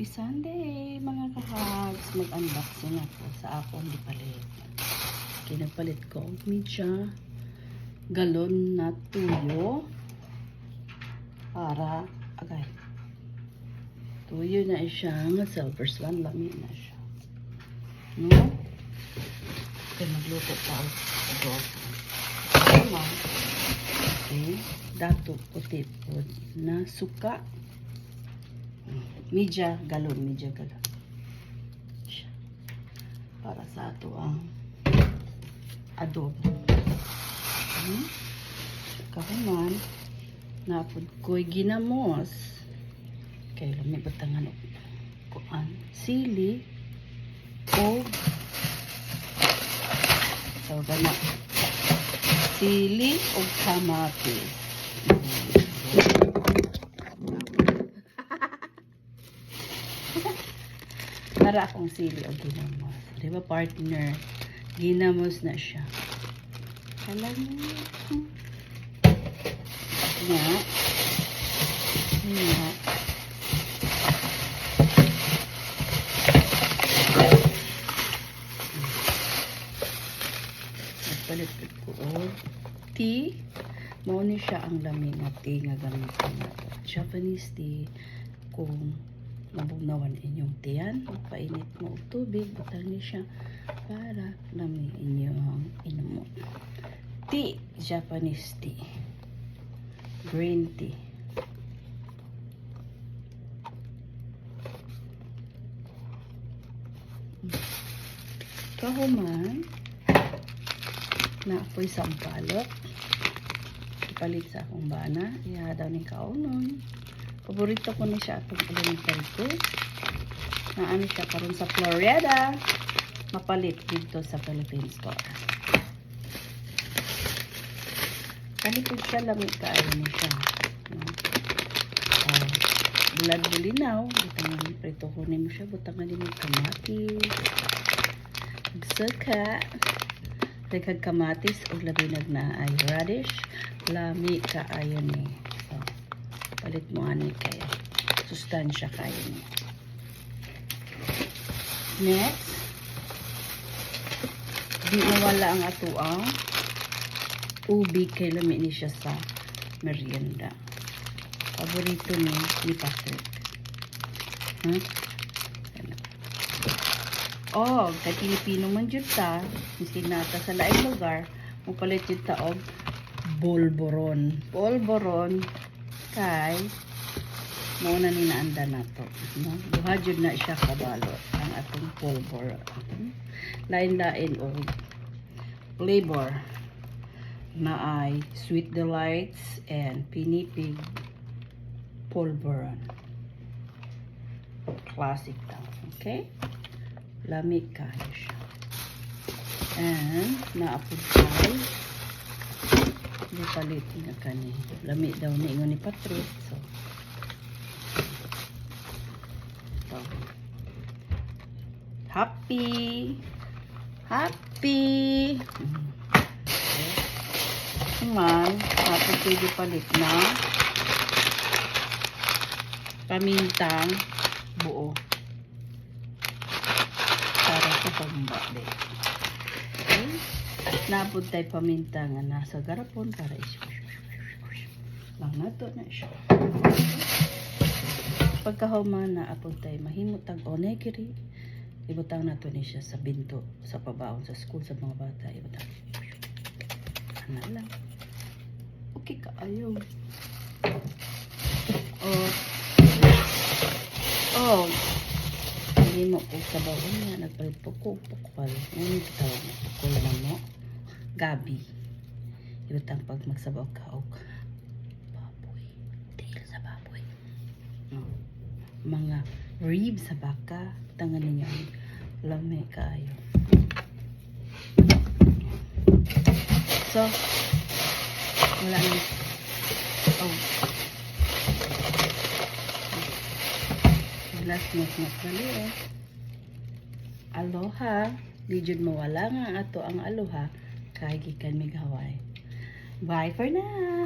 Happy Sunday, mga kahags. Mag-unboxing ako sa akong gipalit. Kinapalit ko ang media galon na tuyo para agay. Tuyo na siya nga silver swan lami na siya. No? Kaya magluto pa ako. Okay. Dato puti po na suka. Media galon, media galon. Para sa ato ang adobo. Hmm? Kahuman, napod ko'y ginamos. Kaya lumibat ang ano, kuan, sili, o so, gana, sili o kamatis. Para akong sili o ginamos. Di ba partner? Ginamos na siya. Alam mo. Nga. Nga. Nagpalit ko o tea. Mao ni siya ang lami nga tea nga gamitin nato. Japanese tea kung mabunawan inyong tiyan, magpainit mo tubig, butang ni siya para lami inyong inumo. Tea, Japanese tea. Green tea. Kahuman, na apoy sampalok. Ipalit sa akong bana. Iha daw ni kaunon. Paborito ko ni siya atong elementary school. Naano siya karon sa Florida. Mapalit dito sa Philippine Store. Kalikod siya lamig kaayo ni siya. No? Uh, bulad bulinaw. Butangan prito ko ni mo siya. Butangan ni mo kamatis. Suka. Dagag kamatis o labi na ay radish. Lami kaayo ni. So, palit mo ani kay sustansya kayo ni. Next, di mawala ang atuang ubi kay lami ni siya sa merienda. Paborito ni ni Patrick. Huh? Ano? Oh, kay Pilipino man jud ta, misig nata sa laing lugar, mo palit jud ta og bolboron. Bolboron kay mao na ni naanda nato no? Duha jud na siya kabalo ang atong pulbor. Lain-lain og flavor na ay sweet delights and pinipig pulveron classic daw okay? Lamig kayo siya. And naapod di palit na kani. Lamig daw ni ingon ni Patrick so. So, happy. Happy. Man natin pwede palit na. Pamintang buo. Para sa pambali. okay napod tayo paminta nga nasa garapon para is lang nato na siya pagkahuman na apod tayo mahimot ang onegiri ibutang nato ni siya sa binto sa pabaon sa school sa mga bata ibutang. Ana lang. Okay ka ayaw oh. Oh. Hindi mo ko sa bawon nga nagpalit po ko pukpal ngunit tawag gabi. Ibutang pag magsabaw ka og baboy. Tail sa baboy. No mga ribs sa baka. Tangan ninyo lame kaayo so wala na. Oh. Last month na kali eh. Aloha. Di jud mawala nga ato ang aloha kay gikan mig Hawaii bye for now